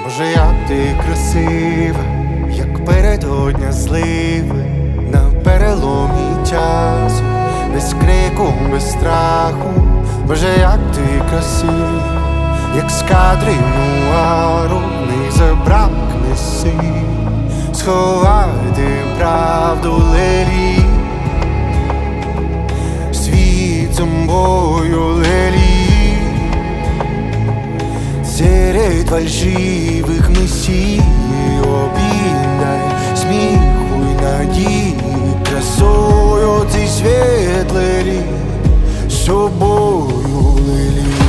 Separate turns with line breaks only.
Боже, як ти красива, як передодня зливи, на переломі часу, без крику, без страху, Боже, як ти красива, як з кадрів нуару, не забракне сил, сховати правду лелі, світ зомбою Серед фальшивих месій обійдай сміху й надії, красою цей світ лелі, собою лелі.